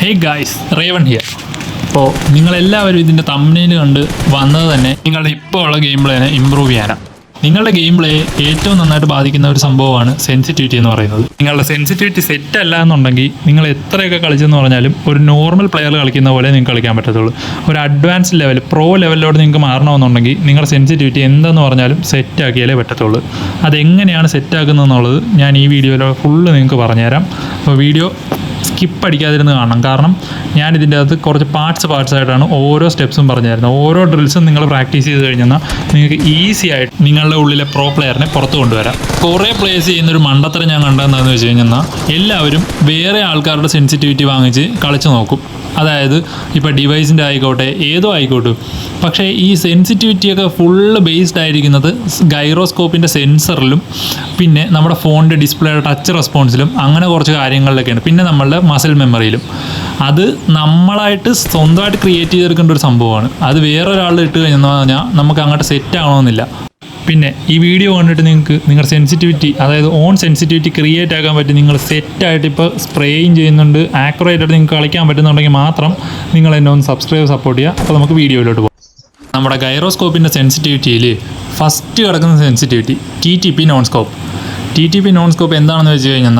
Hey guys raven here അപ്പോൾ നിങ്ങളെല്ലാവരും ഇതിന്റെ തമ്മിൽ കണ്ട് വന്നത് തന്നെ നിങ്ങളുടെ ഇപ്പോൾ ഉള്ള ഗെയിം പ്ലേനെ ഇമ്പ്രൂവ് ചെയ്യാനാണ് നിങ്ങളുടെ ഗെയിം പ്ലേ ഏറ്റവും നന്നായിട്ട് ബാധിക്കുന്ന ഒരു സംഭവമാണ് സെൻസിറ്റിവിറ്റി എന്ന് പറയുന്നത്. നിങ്ങളുടെ സെൻസിറ്റിവിറ്റി സെറ്റ് അല്ല എന്നുണ്ടെങ്കിൽ നിങ്ങൾ എത്രയൊക്കെ കളിച്ചെന്ന് പറഞ്ഞാലും ഒരു നോർമൽ പ്ലെയർ കളിക്കുന്ന പോലെ നിങ്ങൾക്ക് കളിക്കാൻ പറ്റത്തുള്ളൂ. ഒരു അഡ്വാൻസ് ലെവൽ പ്രോ ലെവലിലോട്ട് നിങ്ങൾക്ക് മാറണമെന്നുണ്ടെങ്കിൽ നിങ്ങളുടെ സെൻസിറ്റിവിറ്റി എന്തെന്ന് പറഞ്ഞാലും സെറ്റ് ആക്കിയാലേ പറ്റത്തുള്ളൂ. അതെങ്ങനെയാണ് സെറ്റ് ആക്കുന്നതെന്നുള്ളത് ഞാൻ ഈ വീഡിയോയിൽ ഫുള്ള് നിങ്ങൾക്ക് പറഞ്ഞുതരാം. അപ്പോൾ വീഡിയോ സ്കിപ്പ് അടിക്കാതിരുന്ന് കാണണം. കാരണം ഞാൻ ഇതിന്റെ അകത്ത് കുറച്ച് പാർട്സ് പാർട്സ് ആയിട്ടാണ് ഓരോ സ്റ്റെപ്സും പറഞ്ഞു തരുന്നത് ഓരോ ഡ്രിൽസും നിങ്ങൾ പ്രാക്ടീസ് ചെയ്ത് കഴിഞ്ഞാൽ നിങ്ങൾക്ക് ഈസി ആയിട്ട് നിങ്ങളുടെ ഉള്ളിലെ പ്രോ പ്ലെയറിനെ പുറത്ത് കൊണ്ടുവരാം. കുറേ പ്ലേസ് ചെയ്യുന്ന ഒരു മണ്ടത്തരം ഞാൻ കണ്ടതെന്താണെന്ന് വെച്ച് കഴിഞ്ഞാൽ എല്ലാവരും വേറെ ആൾക്കാരുടെ സെൻസിറ്റിവിറ്റി വാങ്ങിച്ച് കളിച്ചു നോക്കും. അതായത് ഇപ്പോൾ ഡിവൈസിന്റെ ആയിക്കോട്ടെ ഏതോ ആയിക്കോട്ടെ. പക്ഷേ ഈ സെൻസിറ്റിവിറ്റിയൊക്കെ ഫുള്ള് ബേസ്ഡ് ആയിരിക്കുന്നത് ഗൈറോസ്കോപ്പിന്റെ സെൻസറിലും പിന്നെ നമ്മുടെ ഫോണിന്റെ ഡിസ്പ്ലേയുടെ ടച്ച് റെസ്പോൺസിലും അങ്ങനെ കുറച്ച് കാര്യങ്ങളിലൊക്കെയാണ്. പിന്നെ നമ്മളുടെ മസിൽ മെമ്മറിയിലും അത് നമ്മളായിട്ട് സ്വന്തമായിട്ട് ക്രിയേറ്റ് ചെയ്തെടുക്കേണ്ട ഒരു സംഭവമാണ്. അത് വേറെ ഒരാൾ ഇട്ട് കഴിഞ്ഞാൽ പറഞ്ഞാൽ നമുക്ക് അങ്ങോട്ട് സെറ്റ് ആവണമെന്നില്ല. പിന്നെ ഈ വീഡിയോ കണ്ടിട്ട് നിങ്ങൾക്ക് നിങ്ങളുടെ സെൻസിറ്റിവിറ്റി അതായത് ഓൺ സെൻസിറ്റിവിറ്റി ക്രിയേറ്റ് ആക്കാൻ പറ്റും നിങ്ങൾ സെറ്റായിട്ട് ഇപ്പോൾ സ്പ്രേയും ചെയ്യുന്നുണ്ട് ആക്യുറേറ്റ് ആയിട്ട് നിങ്ങൾക്ക് കളിക്കാൻ പറ്റുന്നുണ്ടെങ്കിൽ മാത്രം നിങ്ങൾ എന്നെ ഒന്ന് സബ്സ്ക്രൈബ് സപ്പോർട്ട് ചെയ്യുക. അപ്പോൾ നമുക്ക് വീഡിയോയിലോട്ട് പോകാം. നമ്മുടെ ഗൈറോസ്കോപ്പിന്റെ സെൻസിറ്റിവിറ്റിയിൽ ഫസ്റ്റ് കിടക്കുന്ന sensitivity T T P non scope T T P non scope എന്താണെന്ന് വെച്ച് കഴിഞ്ഞാൽ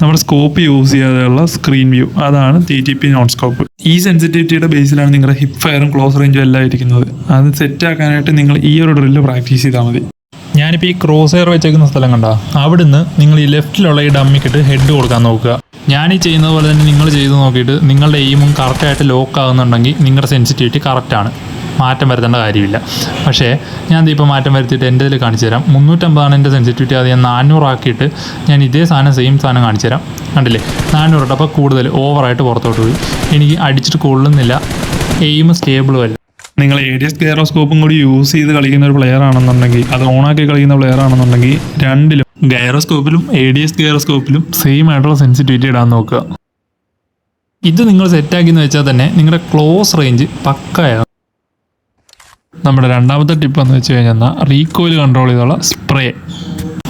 നമ്മൾ സ്കോപ്പ് യൂസ് ചെയ്യാതെയുള്ള സ്ക്രീൻ വ്യൂ അതാണ് T T P non scope ഈ സെൻസിറ്റിവിറ്റിയുടെ ബേസിലാണ് നിങ്ങളുടെ ഹിപ്പ് ഫയറും ക്ലോസ് റേഞ്ചും എല്ലാം ഇരിക്കുന്നത്. അത് സെറ്റ് ആക്കാനായിട്ട് നിങ്ങൾ ഈ ഒരു ഡ്രില്ല് പ്രാക്ടീസ് ചെയ്താൽ മതി. ഞാനിപ്പോൾ ഈ ക്രോസ് ഹെയർ വെച്ചേക്കുന്ന സ്ഥലം കണ്ട അവിടുന്ന് നിങ്ങൾ ഈ ലെഫ്റ്റിലുള്ള ഈ ഡമ്മിക്കിട്ട് ഹെഡ് കൊടുക്കാൻ നോക്കുക. ഞാൻ ഈ ചെയ്യുന്നത് പോലെ തന്നെ നിങ്ങൾ ചെയ്ത് നോക്കിയിട്ട് നിങ്ങളുടെ എയിമും കറക്റ്റായിട്ട് ലോക്ക് ആകുന്നുണ്ടെങ്കിൽ നിങ്ങളുടെ സെൻസിറ്റിവിറ്റി കറക്റ്റാണ് മാറ്റം വരുത്തേണ്ട കാര്യമില്ല. പക്ഷേ ഞാൻ ഇപ്പോൾ മാറ്റം വരുത്തിയിട്ട് എന്റെ ഇതിൽ കാണിച്ചു തരാം. മുന്നൂറ്റമ്പതാണ് എന്റെ സെൻസിറ്റിവിറ്റി അത് ഞാൻ നാനൂറാക്കിയിട്ട് ഞാൻ ഇതേ സാധനം സെയിം സാധനം കാണിച്ചു തരാം. കണ്ടില്ലേ? നാനൂറ് അപ്പോൾ കൂടുതൽ ഓവറായിട്ട് പുറത്തോട്ട് പോയി. എനിക്ക് അടിച്ചിട്ട് കൊള്ളുന്നില്ല. എയിം സ്റ്റേബിളും അല്ല. നിങ്ങൾ എ ഡി എസ് ഗൈറോസ്കോപ്പും കൂടി യൂസ് ചെയ്ത് കളിക്കുന്ന ഒരു പ്ലെയർ ആണെന്നുണ്ടെങ്കിൽ അത് ഓണാക്കി കളിക്കുന്ന പ്ലെയർ ആണെന്നുണ്ടെങ്കിൽ രണ്ടിലും ഗൈറോസ്കോപ്പിലും എ ഡി എസ് ഗൈറോസ്കോപ്പിലും സെയിം ആയിട്ടുള്ള സെൻസിറ്റിവിറ്റി ഇടാൻ നോക്കുക. ഇത് നിങ്ങൾ സെറ്റാക്കി എന്ന് വെച്ചാൽ തന്നെ നിങ്ങളുടെ ക്ലോസ് റേഞ്ച് പക്കയാണ് നമ്മുടെ രണ്ടാമത്തെ ടിപ്പ് എന്ന് വെച്ച് കഴിഞ്ഞാൽ റീകോയിൽ കൺട്രോൾ ചെയ്തുള്ള സ്പ്രേ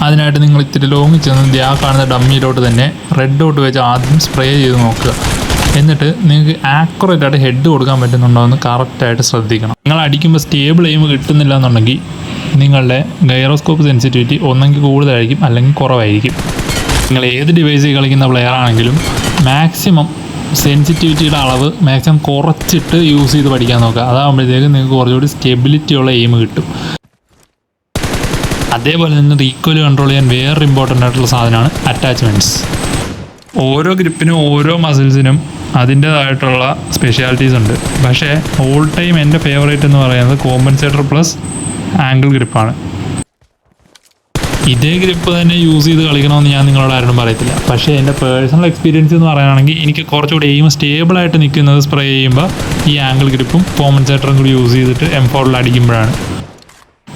അതിനായിട്ട് നിങ്ങൾ ഇത്തിരി ലോങ് ചെന്ന് ആ കാണുന്ന ഡമ്മിയിലോട്ട് തന്നെ റെഡ് ഡോട്ട് വെച്ച് ആദ്യം സ്പ്രേ ചെയ്ത് നോക്കുക. എന്നിട്ട് നിങ്ങൾക്ക് ആക്യുറേറ്റ് ആയിട്ട് ഹെഡ് കൊടുക്കാൻ പറ്റുന്നുണ്ടോ എന്ന് കറക്റ്റായിട്ട് ശ്രദ്ധിക്കണം. നിങ്ങൾ അടിക്കുമ്പോൾ സ്റ്റേബിൾ എയിം കിട്ടുന്നില്ല എന്നുണ്ടെങ്കിൽ നിങ്ങളുടെ ഗൈറോസ്കോപ്പ് സെൻസിറ്റിവിറ്റി ഒന്നെങ്കിൽ കൂടുതലായിരിക്കും അല്ലെങ്കിൽ കുറവായിരിക്കും. നിങ്ങൾ ഏത് ഡിവൈസിൽ കളിക്കുന്ന പ്ലെയർ ആണെങ്കിലും മാക്സിമം സെൻസിറ്റിവിറ്റിയുടെ അളവ് മാക്സിമം കുറച്ചിട്ട് യൂസ് ചെയ്ത് പഠിക്കാൻ നോക്കുക. അതാകുമ്പോഴത്തേക്കും നിങ്ങൾക്ക് കുറച്ചുകൂടി സ്റ്റെബിലിറ്റിയുള്ള എയിം കിട്ടും. അതേപോലെ തന്നെ റീക്വൽ കൺട്രോൾ ചെയ്യാൻ വേറെ ഇമ്പോർട്ടന്റ് ആയിട്ടുള്ള സാധനമാണ് അറ്റാച്ച്മെന്റ്സ് ഓരോ ഗ്രിപ്പിനും ഓരോ മസിൽസിനും അതിന്റേതായിട്ടുള്ള സ്പെഷ്യാലിറ്റീസ് ഉണ്ട്. പക്ഷേ ഓൾ ടൈം എന്റെ ഫേവറേറ്റ് എന്ന് പറയുന്നത് കോമ്പൻസേറ്റർ പ്ലസ് ആംഗിൾ ഗ്രിപ്പാണ് ഇതേ ഗ്രിപ്പ് തന്നെ യൂസ് ചെയ്ത് കളിക്കണമെന്ന് ഞാൻ നിങ്ങളോട് ആരോടും പറയത്തില്ല. പക്ഷേ എന്റെ പേഴ്സണൽ എക്സ്പീരിയൻസ് എന്ന് പറയുകയാണെങ്കിൽ എനിക്ക് കുറച്ചുകൂടി എയിം സ്റ്റേബിളായിട്ട് നിൽക്കുന്നത് സ്പ്രേ ചെയ്യുമ്പോൾ ഈ ആംഗിൾ ഗ്രിപ്പും കോമ്പൻസേറ്ററും കൂടി യൂസ് ചെയ്തിട്ട് എം ഫോറിൽ അടിക്കുമ്പോഴാണ്.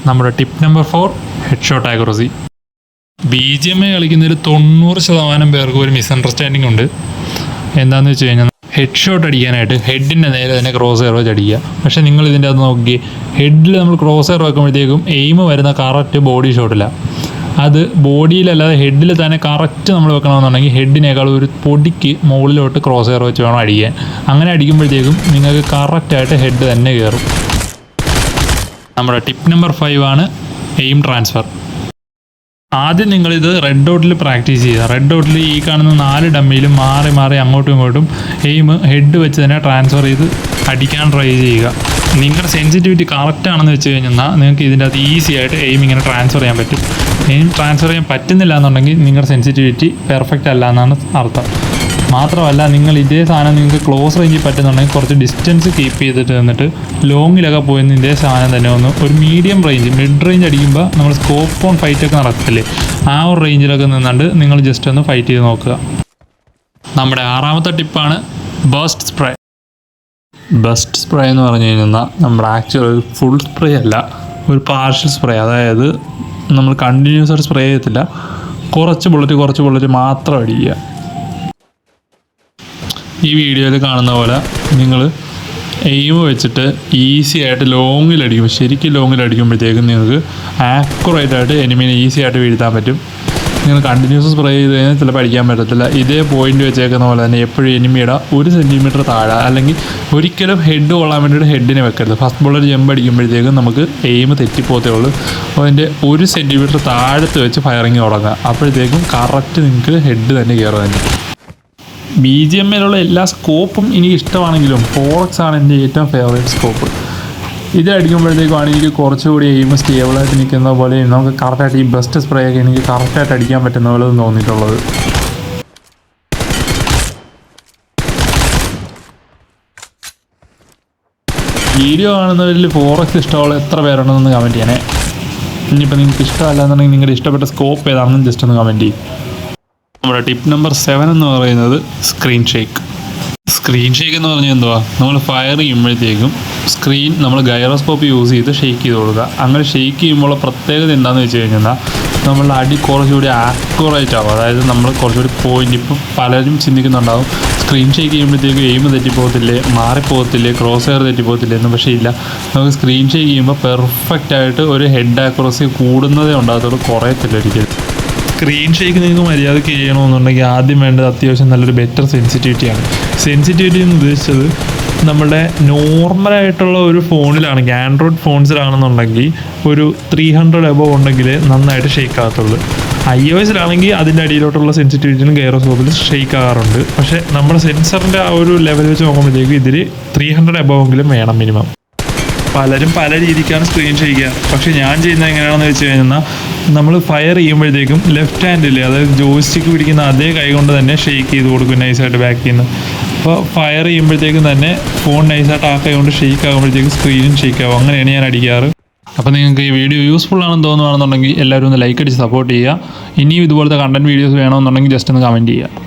നമ്മുടെ tip number four head shot accuracy B G M A കളിക്കുന്നതിൽ തൊണ്ണൂറ് ശതമാനം പേർക്ക് ഒരു മിസ്അണ്ടർസ്റ്റാൻഡിംഗ് ഉണ്ട്. എന്താണെന്ന് വെച്ച് കഴിഞ്ഞാൽ ഹെഡ് ഷോട്ട് അടിക്കാനായിട്ട് ഹെഡിന്റെ നേരെ തന്നെ ക്രോസ് എയർ വെച്ച് അടിക്കുക പക്ഷേ നിങ്ങൾ ഇതിന്റെ അത് നോക്കി ഹെഡിൽ നമ്മൾ ക്രോസ് എയർ വെക്കുമ്പോഴത്തേക്കും എയിം വരുന്ന കറക്റ്റ് ബോഡി ഷോട്ടില്ല അത് ബോഡിയിലല്ലാതെ ഹെഡിൽ തന്നെ കറക്റ്റ് നമ്മൾ വെക്കണമെന്നുണ്ടെങ്കിൽ ഹെഡിനേക്കാൾ ഒരു പൊടിക്ക് മുകളിലോട്ട് ക്രോസ് എയർ വെച്ച് വേണം അടിക്കാൻ. അങ്ങനെ അടിക്കുമ്പോഴത്തേക്കും നിങ്ങൾക്ക് കറക്റ്റായിട്ട് ഹെഡ് തന്നെ കയറും. നമ്മുടെ ടിപ്പ് നമ്പർ ഫൈവ് ആണ് എയിം ട്രാൻസ്ഫർ ആദ്യം നിങ്ങളിത് റെഡ് ഡോട്ടിൽ പ്രാക്ടീസ് ചെയ്യുക. റെഡ് ഡോട്ടിൽ ഈ കാണുന്ന നാല് ഡമ്മിയിലും മാറി മാറി അങ്ങോട്ടും ഇങ്ങോട്ടും എയിം ഹെഡ് വെച്ച് തന്നെ ട്രാൻസ്ഫർ ചെയ്ത് അടിക്കാൻ ട്രൈ ചെയ്യുക. നിങ്ങളുടെ സെൻസിറ്റിവിറ്റി കറക്റ്റ് ആണെന്ന് വെച്ച് കഴിഞ്ഞാൽ നിങ്ങൾക്ക് ഇതിന്റെ അകത്ത് ഈസി ആയിട്ട് എയിം ഇങ്ങനെ ട്രാൻസ്ഫർ ചെയ്യാൻ പറ്റും. എയിം ട്രാൻസ്ഫർ ചെയ്യാൻ പറ്റുന്നില്ല എന്നുണ്ടെങ്കിൽ നിങ്ങളുടെ സെൻസിറ്റിവിറ്റി പെർഫെക്റ്റ് അല്ല എന്നാണ് അർത്ഥം. മാത്രമല്ല നിങ്ങൾ ഇതേ സാധനം നിങ്ങൾക്ക് ക്ലോസ് റേഞ്ചിൽ പറ്റുന്നുണ്ടെങ്കിൽ കുറച്ച് ഡിസ്റ്റൻസ് കീപ്പ് ചെയ്തിട്ട് നിന്നിട്ട് ലോങ്ങിലൊക്കെ പോയിരുന്ന ഇതേ സാധനം തന്നെ ഒന്ന് ഒരു മീഡിയം റേഞ്ച് മിഡ് റേഞ്ച് അടിക്കുമ്പോൾ നമ്മൾ സ്കോപ്പ് ഫോൺ ഫൈറ്റൊക്കെ നടക്കില്ലേ ആ ഒരു റേഞ്ചിലൊക്കെ നിന്നുകൊണ്ട് നിങ്ങൾ ജസ്റ്റ് ഒന്ന് ഫൈറ്റ് ചെയ്ത് നോക്കുക. നമ്മുടെ ആറാമത്തെ ടിപ്പാണ് ബസ്റ്റ് സ്പ്രേ ബസ്റ്റ് സ്പ്രേ എന്ന് പറഞ്ഞു കഴിഞ്ഞാൽ നമ്മുടെ ആക്ച്വൽ ഒരു ഫുൾ സ്പ്രേ അല്ല ഒരു പാർഷ്യൽ സ്പ്രേ അതായത് നമ്മൾ കണ്ടിന്യൂസ് ആയിട്ട് സ്പ്രേ ചെയ്യത്തില്ല. കുറച്ച് ബുള്ളറ്റ് കുറച്ച് ബുള്ളറ്റ് മാത്രം അടിക്കുക. ഈ വീഡിയോയിൽ കാണുന്ന പോലെ നിങ്ങൾ എയിം വെച്ചിട്ട് ഈസി ആയിട്ട് ലോങ്ങിൽ അടിക്കും ശരിക്കും ലോങ്ങിൽ അടിക്കുമ്പോഴത്തേക്കും നിങ്ങൾക്ക് ആക്യുറേറ്റ് ആയിട്ട് എനിമീനെ ഈസി ആയിട്ട് വീഴ്ത്താൻ പറ്റും. നിങ്ങൾ കണ്ടിന്യൂസ് സ്പ്രേ ചെയ്ത് കഴിഞ്ഞാൽ ചിലപ്പോൾ അടിക്കാൻ പറ്റത്തില്ല. ഇതേ പോയിന്റ് വെച്ചേക്കുന്ന പോലെ തന്നെ എപ്പോഴും എനിമിയുടെ ഒരു സെന്റിമീറ്റർ താഴെ അല്ലെങ്കിൽ ഒരിക്കലും ഹെഡ് കൊള്ളാൻ വേണ്ടിയിട്ട് ഹെഡിനെ വെക്കരുത്. ഫസ്റ്റ് ബോളർ ജമ്പ് അടിക്കുമ്പോഴത്തേക്കും നമുക്ക് എയിം തെറ്റിപ്പോത്തേ ഉള്ളൂ. അതിന്റെ ഒരു സെന്റിമീറ്റർ താഴത്ത് വെച്ച് ഫയറിങ് തുടങ്ങുക അപ്പോഴത്തേക്കും കറക്റ്റ് നിങ്ങൾക്ക് ഹെഡ് തന്നെ കയറുക തന്നെ ബി ജി എം എല്ലുള്ള എല്ലാ സ്കോപ്പും എനിക്ക് ഇഷ്ടമാണെങ്കിലും ഫോറക്സ് ആണ് എന്റെ ഏറ്റവും ഫേവറേറ്റ് സ്കോപ്പ് ഇത് അടിക്കുമ്പോഴത്തേക്കുമാണ് എനിക്ക് കുറച്ചുകൂടി എയിം സ്റ്റേബിളായിട്ട് നിൽക്കുന്ന പോലെ നമുക്ക് കറക്റ്റായിട്ട് ഈ ബെസ്റ്റ് സ്പ്രേ ഒക്കെ എനിക്ക് കറക്റ്റായിട്ട് അടിക്കാൻ പറ്റുന്ന പോലെ തോന്നിയിട്ടുള്ളത്. വീഡിയോ കാണുന്നവരിൽ ഫോറക്സ് ഇഷ്ടമുള്ള എത്ര പേരുണ്ടെന്ന് കമന്റ് ചെയ്യണേ. ഇനിയിപ്പോൾ നിങ്ങൾക്ക് ഇഷ്ടമല്ല എന്നുണ്ടെങ്കിൽ നിങ്ങളുടെ ഇഷ്ടപ്പെട്ട സ്കോപ്പ് ഏതാണെന്ന് ജസ്റ്റ് ഒന്ന് കമന്റ് ചെയ്യും. നമ്മുടെ ടിപ്പ് നമ്പർ സെവൻ എന്ന് പറയുന്നത് സ്ക്രീൻ ഷേക്ക് സ്ക്രീൻ ഷേക്ക് എന്ന് പറഞ്ഞാൽ എന്തുവാ? നമ്മൾ ഫയർ ചെയ്യുമ്പോഴത്തേക്കും സ്ക്രീൻ നമ്മൾ ഗൈറോസ്കോപ്പ് യൂസ് ചെയ്ത് ഷേക്ക് ചെയ്ത് കൊടുക്കുക. അങ്ങനെ ഷേക്ക് ചെയ്യുമ്പോൾ പ്രത്യേകത എന്താണെന്ന് വെച്ച് കഴിഞ്ഞാൽ നമ്മളുടെ അടി കുറച്ചുകൂടി ആക്യുറേറ്റ് ആവും. അതായത് നമ്മൾ കുറച്ചുകൂടി പോയിന്റ് ഇപ്പം പലരും ചിന്തിക്കുന്നുണ്ടാവും. സ്ക്രീൻ ഷേക്ക് ചെയ്യുമ്പോഴത്തേക്കും എയിം തെറ്റിപ്പോകത്തില്ലേ മാറിപ്പോകത്തില്ലേ ക്രോസ് ഹെയർ തെറ്റിപ്പോകത്തില്ലേ എന്ന് പക്ഷേ ഇല്ല. നമുക്ക് സ്ക്രീൻ ഷേക്ക് ചെയ്യുമ്പോൾ പെർഫെക്റ്റ് ആയിട്ട് ഒരു ഹെഡ് ആക്യുറസി കൂടുന്നതേ ഉണ്ടാകത്തുള്ളൂ കുറയത്തില്ല ഒരിക്കലും. സ്ക്രീൻ ഷേക്ക് നിങ്ങൾക്ക് മര്യാദയ്ക്ക് ചെയ്യണമെന്നുണ്ടെങ്കിൽ ആദ്യം വേണ്ടത് അത്യാവശ്യം നല്ലൊരു ബെറ്റർ സെൻസിറ്റിവിറ്റിയാണ് സെൻസിറ്റിവിറ്റി എന്ന് ഉദ്ദേശിച്ചത് നമ്മുടെ നോർമലായിട്ടുള്ള ഒരു ഫോണിലാണെങ്കിൽ ആൻഡ്രോയിഡ് ഫോൺസിലാണെന്നുണ്ടെങ്കിൽ ഒരു ത്രീ ഹൺഡ്രഡ് എബോ ഉണ്ടെങ്കിൽ നന്നായിട്ട് ഷേക്ക് ആകത്തുള്ളൂ. ഐ ഒ എസിലാണെങ്കിൽ അതിന്റെ അടിയിലോട്ടുള്ള സെൻസിറ്റിവിറ്റിയും ഗൈറോസ്കോപ്പിൽ ഷെയ്ക്ക് ആകാറുണ്ട്. പക്ഷേ നമ്മുടെ സെൻസറിന്റെ ആ ഒരു ലെവൽ വെച്ച് നോക്കുമ്പോഴത്തേക്കും ഇതിൽ ത്രീ ഹൺഡ്രഡ് എബോ എങ്കിലും വേണം മിനിമം പലരും പല രീതിക്കാണ് സ്ക്രീൻ ചെയ്യുക. പക്ഷെ ഞാൻ ചെയ്യുന്നത് എങ്ങനെയാണെന്ന് വെച്ച് കഴിഞ്ഞാൽ നമ്മൾ ഫയർ ചെയ്യുമ്പോഴത്തേക്കും ലെഫ്റ്റ് ഹാൻഡിൽ അതായത് ജോയിസ്റ്റിക്ക് പിടിക്കുന്ന അതേ കൈ കൊണ്ട് തന്നെ ഷെയ്ക്ക് ചെയ്ത് കൊടുക്കും നൈസായിട്ട് ബാക്കിൽ നിന്ന് അപ്പോൾ ഫയർ ചെയ്യുമ്പോഴത്തേക്കും തന്നെ ഫോൺ നൈസായിട്ട് ആ കൈ കൊണ്ട് ഷെയ്ക്ക് ആകുമ്പോഴത്തേക്കും സ്ക്രീനും ഷെയ്ക്ക് ആകും അങ്ങനെയാണ് ഞാൻ അടിക്കാറ്. അപ്പോൾ നിങ്ങൾക്ക് ഈ വീഡിയോ യൂസ്ഫുൾ ആണെന്ന് തോന്നുകയാണെന്നുണ്ടെങ്കിൽ എല്ലാവരും ഒന്ന് ലൈക്ക് അടിച്ച് സപ്പോർട്ട് ചെയ്യുക. ഇനിയും ഇതുപോലത്തെ കണ്ടന്റ് വീഡിയോസ് വേണമെന്നുണ്ടെങ്കിൽ ജസ്റ്റ് ഒന്ന് കമന്റ് ചെയ്യുക.